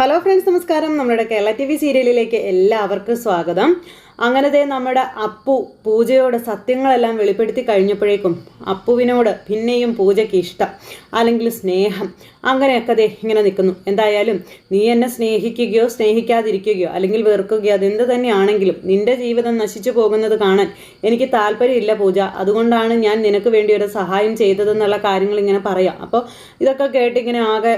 Hello friends നമസ്കാരം. നമ്മുടെ Kerala T V സീരിയലിലേക്ക് എല്ലാവർക്കും സ്വാഗതം. അങ്ങനത്തെ നമ്മുടെ അപ്പു പൂജയോട് സത്യങ്ങളെല്ലാം വെളിപ്പെടുത്തി കഴിഞ്ഞപ്പോഴേക്കും അപ്പുവിനോട് പിന്നെയും പൂജയ്ക്ക് ഇഷ്ടം അല്ലെങ്കിൽ സ്നേഹം. അങ്ങനെയൊക്കെ ദേ ഇങ്ങനെ നിൽക്കുന്നു. എന്തായാലും നീ എന്നെ സ്നേഹിക്കുകയോ സ്നേഹിക്കാതിരിക്കുകയോ അല്ലെങ്കിൽ വെറുക്കുകയോ അതെന്ത് തന്നെയാണെങ്കിലും നിന്റെ ജീവിതം നശിച്ചു പോകുന്നത് കാണാൻ എനിക്ക് താല്പര്യമില്ല പൂജ. അതുകൊണ്ടാണ് ഞാൻ നിനക്ക് വേണ്ടി ഒരു സഹായം ചെയ്തതെന്നുള്ള കാര്യങ്ങൾ ഇങ്ങനെ പറയാം. അപ്പോൾ ഇതൊക്കെ കേട്ട് ഇങ്ങനെ ആകെ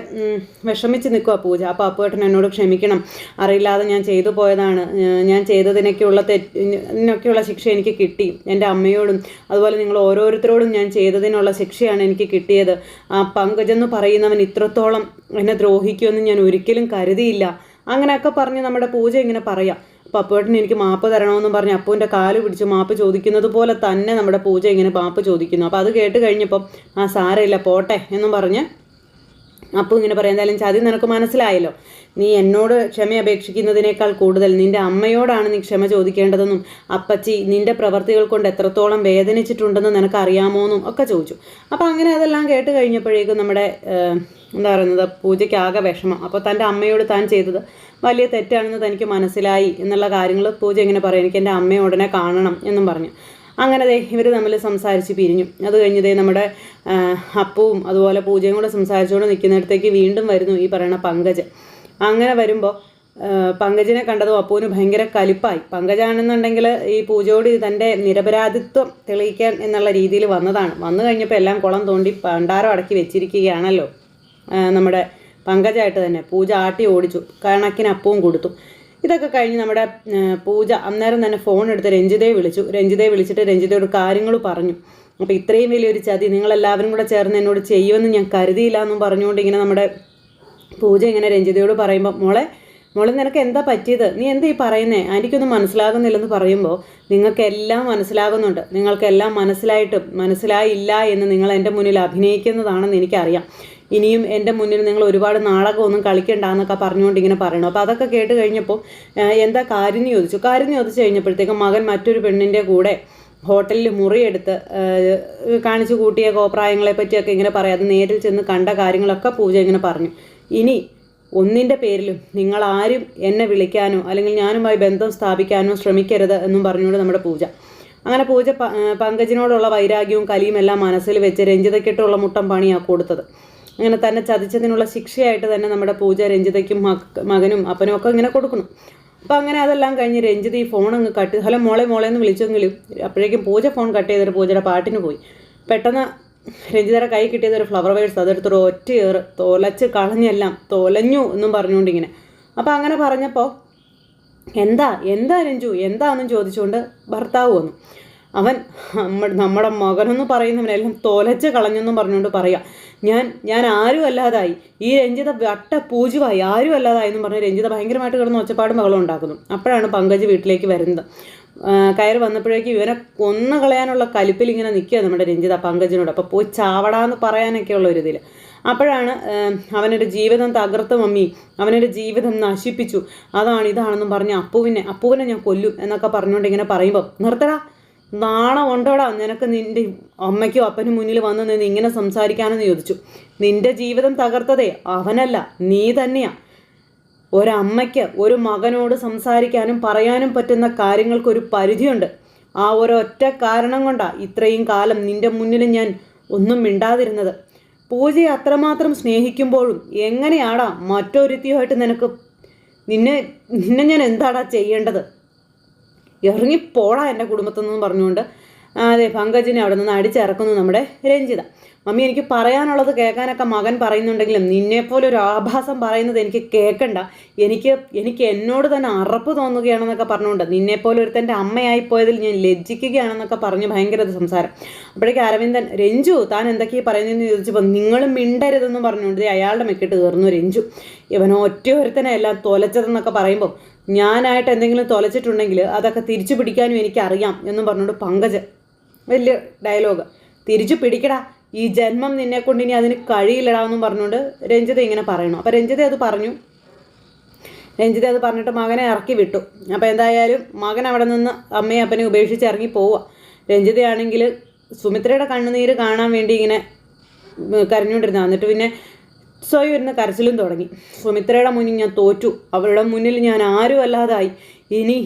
വിഷമിച്ച് നിൽക്കുക പൂജ. അപ്പോൾ അപ്പുവേട്ടൻ എന്നോട് ക്ഷമിക്കണം. അറിയില്ലാതെ ഞാൻ ചെയ്തു പോയതാണ്. ഞാൻ ചെയ്തതിനൊക്കെയുള്ള തെറ്റിനൊക്കെയുള്ള ശിക്ഷ എനിക്ക് കിട്ടി. എന്റെ അമ്മയോടും അതുപോലെ നിങ്ങൾ ഓരോരുത്തരോടും ഞാൻ ചെയ്തതിനുള്ള ശിക്ഷയാണ് എനിക്ക് കിട്ടിയത്. ആ പങ്കജെന്ന് പറയുന്നവൻ ഇത്രത്തോളം എന്നെ ദ്രോഹിക്കുമെന്ന് ഞാൻ ഒരിക്കലും കരുതിയില്ല. അങ്ങനെയൊക്കെ പറഞ്ഞ് നമ്മുടെ പൂജ ഇങ്ങനെ പറയാം. പപ്പുവേട്ടൻ എനിക്ക് മാപ്പ് തരണമെന്ന് പറഞ്ഞ് അപ്പൂന്റെ കാൽ പിടിച്ച് മാപ്പ് ചോദിക്കുന്നത് പോലെ തന്നെ നമ്മുടെ പൂജ ഇങ്ങനെ മാപ്പ് ചോദിക്കുന്നു. അപ്പോൾ അത് കേട്ട് കഴിഞ്ഞപ്പം ആ സാരമില്ല പോട്ടെ എന്നും പറഞ്ഞ് അപ്പോൾ ഇങ്ങനെ പറയാം. എന്തായാലും ചതി നിനക്ക് മനസ്സിലായല്ലോ. നീ എന്നോട് ക്ഷമ അപേക്ഷിക്കുന്നതിനേക്കാൾ കൂടുതൽ നിന്റെ അമ്മയോടാണ് നീ ക്ഷമ ചോദിക്കേണ്ടതെന്നും അപ്പച്ചി നിന്റെ പ്രവർത്തികൾ കൊണ്ട് എത്രത്തോളം വേദനിച്ചിട്ടുണ്ടെന്ന് നിനക്ക് അറിയാമോന്നും ഒക്കെ ചോദിച്ചു. അപ്പോൾ അങ്ങനെ അതെല്ലാം കേട്ട് കഴിഞ്ഞപ്പോഴേക്കും നമ്മുടെ എന്താ പറയുന്നത് പൂജയ്ക്ക് ആകെ വിഷമം. അപ്പോൾ തന്റെ അമ്മയോട് താൻ ചെയ്തത് വലിയ തെറ്റാണെന്ന് തനിക്ക് മനസ്സിലായി എന്നുള്ള കാര്യങ്ങൾ പൂജ ഇങ്ങനെ പറയും. എനിക്ക് എന്റെ അമ്മയെ ഉടനെ കാണണം എന്നും പറഞ്ഞു. അങ്ങനെ ദേ ഇവർ തമ്മിൽ സംസാരിച്ച് പിരിഞ്ഞു. അത് കഴിഞ്ഞ് ദേ നമ്മുടെ അപ്പവും അതുപോലെ പൂജയും കൂടെ സംസാരിച്ചുകൊണ്ട് നിൽക്കുന്നിടത്തേക്ക് വീണ്ടും വരുന്നു ഈ പറയുന്ന പങ്കജ്. അങ്ങനെ വരുമ്പോൾ പങ്കജിനെ കണ്ടതും അപ്പുവിന് ഭയങ്കര കലിപ്പായി. പങ്കജാണെന്നുണ്ടെങ്കിൽ ഈ പൂജയോട് തന്റെ നിരപരാധിത്വം തെളിയിക്കാൻ എന്നുള്ള രീതിയിൽ വന്നതാണ്. വന്നു കഴിഞ്ഞപ്പോൾ എല്ലാം കുളം തോണ്ടി പണ്ടാരം അടക്കി വെച്ചിരിക്കുകയാണല്ലോ നമ്മുടെ പങ്കജായിട്ട് തന്നെ. പൂജ ആട്ടി ഓടിച്ചു. കണക്കിന് അപ്പവും കൊടുത്തു. ഇതൊക്കെ കഴിഞ്ഞ് നമ്മുടെ പൂജ. അന്നേരം തന്നെ ഫോൺ എടുത്ത് രഞ്ജിതയെ വിളിച്ചു. രഞ്ജിതയെ വിളിച്ചിട്ട് രഞ്ജിതയോട് കാര്യങ്ങൾ പറഞ്ഞു. അപ്പോൾ ഇത്രയും വലിയൊരു ചതി നിങ്ങളെല്ലാവരും കൂടെ ചേർന്ന് എന്നോട് ചെയ്യുമെന്ന് ഞാൻ കരുതിയില്ല എന്നും പറഞ്ഞുകൊണ്ട് ഇങ്ങനെ നമ്മുടെ പൂജ ഇങ്ങനെ രഞ്ജിതയോട് പറയുമ്പോൾ മോളെ മോളെ നിനക്ക് എന്താ പറ്റിയത്? നീ എന്താ ഈ പറയുന്നേ? എനിക്കൊന്നും മനസ്സിലാകുന്നില്ലെന്ന് പറയുമ്പോൾ നിങ്ങൾക്കെല്ലാം മനസ്സിലാകുന്നുണ്ട്. നിങ്ങൾക്കെല്ലാം മനസ്സിലായിട്ടും മനസ്സിലായില്ല എന്ന് നിങ്ങൾ എന്റെ മുന്നിൽ അഭിനയിക്കുന്നതാണെന്ന് എനിക്കറിയാം. ഇനിയും എന്റെ മുന്നിൽ നിങ്ങൾ ഒരുപാട് നാടകമൊന്നും കളിക്കണ്ട എന്നൊക്കെ പറഞ്ഞുകൊണ്ട് ഇങ്ങനെ പറയണം. അപ്പോൾ അതൊക്കെ കേട്ട് കഴിഞ്ഞപ്പോൾ എന്താ കാര്യം ചോദിച്ചു. കാര്യം ചോദിച്ചു കഴിഞ്ഞപ്പോഴത്തേക്കും മകൻ മറ്റൊരു പെണ്ണിന്റെ കൂടെ ഹോട്ടലിൽ മുറിയെടുത്ത് കാണിച്ചു കൂട്ടിയ കോപ്രായങ്ങളെ പറ്റിയൊക്കെ ഇങ്ങനെ പറയാം. നേരിൽ ചെന്ന് കണ്ട കാര്യങ്ങളൊക്കെ പൂജ ഇങ്ങനെ പറഞ്ഞു. ഇനി ഒന്നിന്റെ പേരിലും നിങ്ങൾ ആരും എന്നെ വിളിക്കാനോ അല്ലെങ്കിൽ ഞാനുമായി ബന്ധം സ്ഥാപിക്കാനോ ശ്രമിക്കരുത് എന്നും പറഞ്ഞുകൊണ്ട് നമ്മുടെ പൂജ. അങ്ങനെ പൂജ പങ്കജിനോടുള്ള വൈരാഗ്യവും കലിയും എല്ലാം മനസ്സിൽ വെച്ച് രഞ്ജിതയ്ക്കിട്ടുള്ള മുട്ടം പണിയാണ് കൊടുത്തത്. അങ്ങനെ തന്നെ ചതിച്ചതിനുള്ള ശിക്ഷയായിട്ട് തന്നെ നമ്മുടെ പൂജ രഞ്ജിതയ്ക്കും മകനും അപ്പനും ഒക്കെ ഇങ്ങനെ കൊടുക്കണം. അപ്പോൾ അങ്ങനെ അതെല്ലാം കഴിഞ്ഞ് രഞ്ജിത ഈ ഫോൺ അങ്ങ് കട്ട് ഹലോ മോളെ മോളെ എന്ന് വിളിച്ചെങ്കിലും അപ്പോഴേക്കും പൂജ ഫോൺ കട്ട് ചെയ്തിട്ട് പൂജയുടെ പാട്ടിന് പോയി. പെട്ടെന്ന് രഞ്ജിതയുടെ കൈ കിട്ടിയത് ഒരു ഫ്ലവർ വേഴ്സ് അതെടുത്തൊരു ഒറ്റയേറ് തോലച്ച് കളഞ്ഞെല്ലാം തോലഞ്ഞു എന്നും പറഞ്ഞുകൊണ്ടിങ്ങനെ അപ്പോൾ അങ്ങനെ പറഞ്ഞപ്പോൾ എന്താ എന്താ രഞ്ജു? എന്താണെന്നും ചോദിച്ചുകൊണ്ട് ഭർത്താവ് വന്നു. അവൻ നമ്മ- നമ്മുടെ മകനെന്ന് പറയുന്നവനെല്ലാം തോലച്ച് കളഞ്ഞെന്നും പറഞ്ഞുകൊണ്ട് പറയാം. ഞാൻ ഞാൻ ആരും അല്ലാതായി. ഈ രഞ്ജിത വട്ട പൂജുവായി. ആരും അല്ലാതായി എന്നും പറഞ്ഞ് രഞ്ജിത ഭയങ്കരമായിട്ട് കിടന്ന് ഒച്ചപ്പാടും ബഹളം ഉണ്ടാക്കുന്നു. അപ്പോഴാണ് പങ്കജ് വീട്ടിലേക്ക് വരുന്നത്. കയറി വന്നപ്പോഴേക്കും ഇവനെ കൊന്നു കളയാനുള്ള കലിപ്പിൽ ഇങ്ങനെ നിൽക്കുക നമ്മുടെ രഞ്ജിത പങ്കജിനോട്. അപ്പോൾ പോയി ചാവടാന്ന് പറയാനൊക്കെയുള്ള ഒരു ഇതിൽ അപ്പോഴാണ് അവനൊരു ജീവിതം തകർത്ത മമ്മി. അവനൊരു ജീവിതം നശിപ്പിച്ചു. അതാണ് ഇതാണെന്നും പറഞ്ഞ് അപ്പുവിനെ അപ്പുവിനെ ഞാൻ കൊല്ലും എന്നൊക്കെ പറഞ്ഞുകൊണ്ട് ഇങ്ങനെ പറയുമ്പോൾ നിർത്തടാ. നാണം ഉണ്ടോടാ? നിനക്ക് നിന്റെ അമ്മയ്ക്കും അപ്പനും മുന്നിൽ വന്ന് നിന്ന് ഇങ്ങനെ സംസാരിക്കാനെന്ന് ചോദിച്ചു. നിന്റെ ജീവിതം തകർത്തതേ അവനല്ല നീ തന്നെയാ. ഒരമ്മയ്ക്ക് ഒരു മകനോട് സംസാരിക്കാനും പറയാനും പറ്റുന്ന കാര്യങ്ങൾക്കൊരു പരിധിയുണ്ട്. ആ ഒരൊറ്റ കാരണം കൊണ്ടാ ഇത്രയും കാലം നിന്റെ മുന്നിൽ ഞാൻ ഒന്നും മിണ്ടാതിരുന്നത്. പൂജയെ അത്രമാത്രം സ്നേഹിക്കുമ്പോഴും എങ്ങനെയാടാ മറ്റൊരുത്തിയുമായിട്ട് നിനക്ക് നിന്നെ നിന്നെ ഞാൻ എന്താടാ ചെയ്യേണ്ടത്? ഇറങ്ങിപ്പോടാ എന്റെ കുടുംബത്തിൽ നിന്നും പറഞ്ഞുകൊണ്ട് അതെ പങ്കജിനെ അവിടെ നിന്ന് അടിച്ചിറക്കുന്നു നമ്മുടെ രഞ്ജിത. മമ്മി എനിക്ക് പറയാനുള്ളത് കേൾക്കാനൊക്കെ മകൻ പറയുന്നുണ്ടെങ്കിലും നിന്നെപ്പോലെ ഒരു ആഭാസം പറയുന്നത് എനിക്ക് കേൾക്കണ്ട. എനിക്ക് എനിക്ക് എന്നോട് തന്നെ അറപ്പ് തോന്നുകയാണെന്നൊക്കെ പറഞ്ഞുകൊണ്ട് നിന്നെപ്പോലെ ഒരുത്തന്റെ അമ്മയായി പോയതിൽ ഞാൻ ലജ്ജിക്കുകയാണെന്നൊക്കെ പറഞ്ഞ് ഭയങ്കര സംസാരം. അപ്പോഴേക്ക് അരവിന്ദൻ രഞ്ജു താൻ എന്തൊക്കെയാണ് പറയുന്നതെന്ന് ചോദിച്ചപ്പോൾ നിങ്ങൾ മിണ്ടരുതെന്ന് പറഞ്ഞുകൊണ്ട് അയാളുടെ മെക്കിട്ട് കയറുന്നു രഞ്ജു. ഇവൻ ഒറ്റ ഒരുത്തനെ എല്ലാം തൊലച്ചതെന്നൊക്കെ പറയുമ്പോൾ ഞാനായിട്ട് എന്തെങ്കിലും തൊലച്ചിട്ടുണ്ടെങ്കിൽ അതൊക്കെ തിരിച്ചു പിടിക്കാനും എനിക്കറിയാം എന്നും പറഞ്ഞുകൊണ്ട് പങ്കജ് വലിയ ഡയലോഗ് തിരിച്ചു പിടിക്കടാ ഈ ജന്മം നിന്നെ കൊണ്ട് ഇനി അതിന് കഴിയില്ലടാ എന്നും പറഞ്ഞുകൊണ്ട് രഞ്ജിത ഇങ്ങനെ പറയണു. അപ്പോൾ രഞ്ജിത അത് പറഞ്ഞു. രഞ്ജിത അത് പറഞ്ഞിട്ട് മകനെ ഇറക്കി വിട്ടു. അപ്പോൾ എന്തായാലും മകൻ അവിടെ നിന്ന് അമ്മയും അപ്പനെ ഉപേക്ഷിച്ച് ഇറങ്ങി പോവുക രഞ്ജിതയാണെങ്കിൽ സുമിത്രയുടെ കണ്ണുനീര് കാണാൻ വേണ്ടി ഇങ്ങനെ കരഞ്ഞുകൊണ്ടിരുന്ന എന്നിട്ട് പിന്നെ സ്വയം ഇരുന്ന് കരച്ചിലും തുടങ്ങി. സുമിത്രയുടെ മുന്നിൽ ഞാൻ തോറ്റു. അവളുടെ മുന്നിൽ ഞാൻ ആരും അല്ലാതായി ഇനി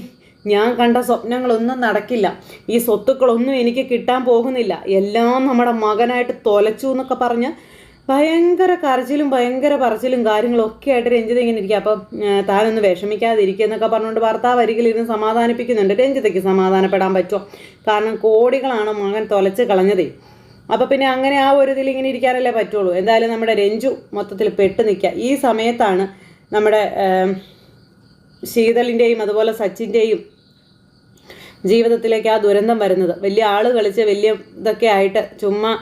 ഞാൻ കണ്ട സ്വപ്നങ്ങളൊന്നും നടക്കില്ല. ഈ സ്വത്തുക്കളൊന്നും എനിക്ക് കിട്ടാൻ പോകുന്നില്ല. എല്ലാം നമ്മുടെ മകനായിട്ട് തൊലച്ചു എന്നൊക്കെ പറഞ്ഞ് ഭയങ്കര കരച്ചിലും ഭയങ്കര പറച്ചിലും കാര്യങ്ങളും ഒക്കെ ആയിട്ട് രഞ്ജിത ഇങ്ങനെ ഇരിക്കുക. അപ്പം താനൊന്ന് വിഷമിക്കാതിരിക്കുക എന്നൊക്കെ പറഞ്ഞുകൊണ്ട് ഭർത്താവ് അരികിലിരുന്ന് സമാധാനിപ്പിക്കുന്നുണ്ട്. രഞ്ജിതയ്ക്ക് സമാധാനപ്പെടാൻ പറ്റുമോ? കാരണം കോടികളാണ് മകൻ തൊലച്ച് കളഞ്ഞതേ. അപ്പോൾ പിന്നെ അങ്ങനെ ആ ഒരു ഇതിൽ ഇങ്ങനെ ഇരിക്കാനല്ലേ പറ്റുള്ളൂ. എന്തായാലും നമ്മുടെ രഞ്ജു മൊത്തത്തിൽ പെട്ട് നിൽക്കുക. ഈ സമയത്താണ് നമ്മുടെ ശീതളിന്റെയും അതുപോലെ സച്ചിന്റെയും ജീവിതത്തിലേക്ക് ആ ദുരന്തം വരുന്നത്. വലിയ ആൾ കളിച്ച് വലിയ ഇതൊക്കെ ആയിട്ട് ചുമ്മാ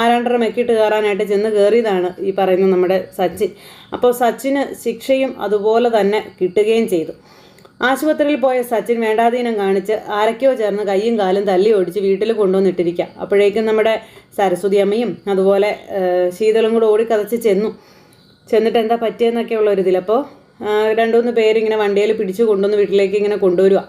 ആരാണ്ടര മെക്കിട്ട് കയറാനായിട്ട് ചെന്ന് കയറിയതാണ് ഈ പറയുന്ന നമ്മുടെ സച്ചിൻ. അപ്പോൾ സച്ചിന് ശിക്ഷയും അതുപോലെ തന്നെ കിട്ടുകയും ചെയ്തു. ആശുപത്രിയിൽ പോയ സച്ചിൻ വേണ്ടാധീനം കാണിച്ച് ആരൊക്കെയോ ചേർന്ന് കൈയും കാലും തല്ലി ഓടിച്ച് വീട്ടിൽ കൊണ്ടുവന്നിട്ടിരിക്കുക അപ്പോഴേക്കും നമ്മുടെ സരസ്വതി അമ്മയും അതുപോലെ ശീതളും കൂടെ ഓടിക്കതച്ച് ചെന്നു. ചെന്നിട്ട് എന്താ പറ്റിയെന്നൊക്കെയുള്ള ഒരു ഇതിൽ അപ്പോൾ രണ്ടുമൂന്ന് പേരിങ്ങനെ വണ്ടിയിൽ പിടിച്ചു കൊണ്ടുവന്ന് വീട്ടിലേക്ക് ഇങ്ങനെ കൊണ്ടുവരിക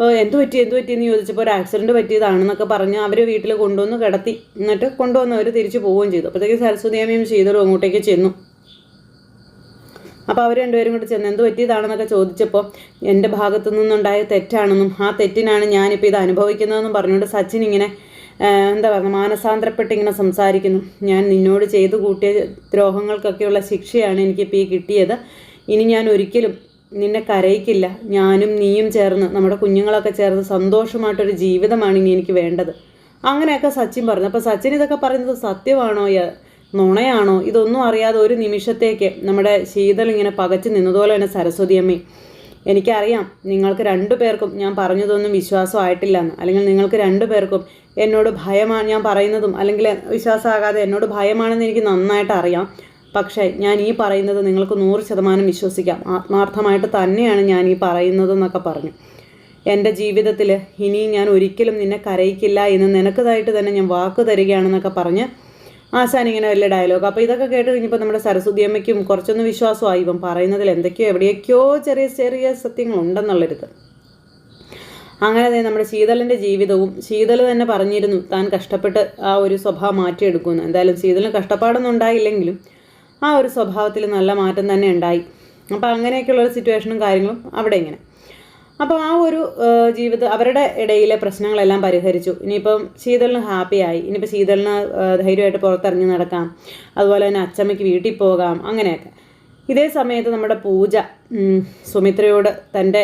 അപ്പോൾ എന്ത് പറ്റി എന്ത് പറ്റിയെന്ന് ചോദിച്ചപ്പോൾ ഒരു ആക്സിഡന്റ് പറ്റിയതാണെന്നൊക്കെ പറഞ്ഞ് അവർ വീട്ടിൽ കൊണ്ടുവന്ന് കിടത്തി. എന്നിട്ട് കൊണ്ടുവന്ന് അവർ തിരിച്ചു പോവുകയും ചെയ്തു. അപ്പോഴത്തേക്ക് സരസ്വതി അമ്മയും ശീതളും അങ്ങോട്ടേക്ക് ചെന്നു. അപ്പോൾ അവർ രണ്ടുപേരും കൂടി ചെന്ന് എന്ത് പറ്റിയതാണെന്നൊക്കെ ചോദിച്ചപ്പോൾ എന്റെ ഭാഗത്തു നിന്നുണ്ടായ തെറ്റാണെന്നും ആ തെറ്റിനാണ് ഞാനിപ്പോൾ ഇത് അനുഭവിക്കുന്നതെന്നും പറഞ്ഞുകൊണ്ട് സച്ചിൻ ഇങ്ങനെ എന്താ പറയുക മാനസാന്തരപ്പെട്ട് ഇങ്ങനെ സംസാരിക്കുന്നു. ഞാൻ നിന്നോട് ചെയ്തു കൂട്ടിയ ദ്രോഹങ്ങൾക്കൊക്കെയുള്ള ശിക്ഷയാണ് എനിക്കിപ്പോൾ ഈ കിട്ടിയത്. ഇനി ഞാൻ ഒരിക്കലും നിന്നെ കരയിക്കില്ല. ഞാനും നീയും ചേർന്ന് നമ്മുടെ കുഞ്ഞുങ്ങളൊക്കെ ചേർന്ന് സന്തോഷമായിട്ടൊരു ജീവിതമാണ് ഇനി എനിക്ക് വേണ്ടത്. അങ്ങനെയൊക്കെ സച്ചിൻ പറഞ്ഞു. അപ്പോൾ സച്ചിൻ ഇതൊക്കെ പറയുന്നത് സത്യമാണോ? നുണയാണോ? ഇതൊന്നും അറിയാതെ ഒരു നിമിഷത്തേക്ക് നമ്മുടെ ശീതൾ ഇങ്ങനെ പകച്ചു നിന്നതുപോലെ തന്നെ സരസ്വതി അമ്മ എനിക്കറിയാം നിങ്ങൾക്ക് രണ്ടു പേർക്കും ഞാൻ പറഞ്ഞതൊന്നും വിശ്വാസമായിട്ടില്ല എന്ന് അല്ലെങ്കിൽ നിങ്ങൾക്ക് രണ്ടു പേർക്കും എന്നോട് ഭയമാണ് ഞാൻ പറയുന്നതും അല്ലെങ്കിൽ വിശ്വാസമാകാതെ എന്നോട് ഭയമാണെന്ന് എനിക്ക് നന്നായിട്ട് അറിയാം. പക്ഷേ ഞാൻ ഈ പറയുന്നത് നിങ്ങൾക്ക് നൂറ് ശതമാനം വിശ്വസിക്കാം. ആത്മാർത്ഥമായിട്ട് തന്നെയാണ് ഞാൻ ഈ പറയുന്നതെന്നൊക്കെ പറഞ്ഞു. എന്റെ ജീവിതത്തിൽ ഇനിയും ഞാൻ ഒരിക്കലും നിന്നെ കരയിക്കില്ല എന്ന് നിനക്കതായിട്ട് തന്നെ ഞാൻ വാക്ക് തരികയാണെന്നൊക്കെ പറഞ്ഞ് ആശാൻ ഇങ്ങനെ വലിയ ഡയലോഗ് അപ്പോൾ ഇതൊക്കെ കേട്ട് കഴിഞ്ഞപ്പോൾ നമ്മുടെ സരസ്വതി അമ്മയ്ക്കും കുറച്ചൊന്ന് വിശ്വാസമായി. ഇപ്പം പറയുന്നതിൽ എന്തൊക്കെയോ എവിടെയൊക്കെയോ ചെറിയ ചെറിയ സത്യങ്ങളുണ്ടെന്നുള്ളൊരിത്. അങ്ങനെ തന്നെ നമ്മുടെ ശീതളിന്റെ ജീവിതവും ശീതൾ തന്നെ പറഞ്ഞിരുന്നു താൻ കഷ്ടപ്പെട്ട് ആ ഒരു സ്വഭാവം മാറ്റിയെടുക്കുമെന്ന്. എന്തായാലും ശീതളിന് കഷ്ടപ്പാടൊന്നും ഉണ്ടായില്ലെങ്കിലും ആ ഒരു സ്വഭാവത്തിൽ നല്ല മാറ്റം തന്നെ ഉണ്ടായി. അപ്പോൾ അങ്ങനെയൊക്കെയുള്ള ഒരു സിറ്റുവേഷനും കാര്യങ്ങളും അവിടെ ഇങ്ങനെ. അപ്പോൾ ആ ഒരു ജീവിത അവരുടെ ഇടയിലെ പ്രശ്നങ്ങളെല്ലാം പരിഹരിച്ചു. ഇനിയിപ്പം ശീതളിന് ഹാപ്പിയായി ഇനിയിപ്പോൾ ശീതളിന് ധൈര്യമായിട്ട് പുറത്തിറങ്ങി നടക്കാം. അതുപോലെ തന്നെ അച്ചമ്മയ്ക്ക് വീട്ടിൽ പോകാം. അങ്ങനെയൊക്കെ. ഇതേ സമയത്ത് നമ്മുടെ പൂജ സുമിത്രയോട് തന്റെ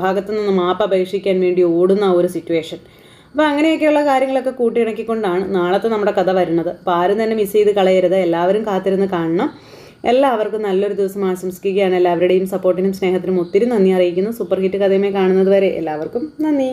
ഭാഗത്തു നിന്ന് മാപ്പ് അപേക്ഷിക്കാൻ വേണ്ടി ഓടുന്ന ഒരു സിറ്റുവേഷൻ അപ്പോൾ അങ്ങനെയൊക്കെയുള്ള കാര്യങ്ങളൊക്കെ കൂട്ടിയിണക്കിക്കൊണ്ടാണ് നാളത്തെ നമ്മുടെ കഥ വരുന്നത്. അപ്പോൾ ആരും തന്നെ മിസ് ചെയ്ത് കളയരുത്. എല്ലാവരും കാത്തിരുന്ന് കാണണം. എല്ലാവർക്കും നല്ലൊരു ദിവസം ആശംസിക്കുകയാണ്. എല്ലാവരുടെയും സപ്പോർട്ടിനും സ്നേഹത്തിനും ഒത്തിരി നന്ദി അറിയിക്കുന്നു. സൂപ്പർ ഹിറ്റ് കഥയുമായി കാണുന്നത് വരെ എല്ലാവർക്കും നന്ദി.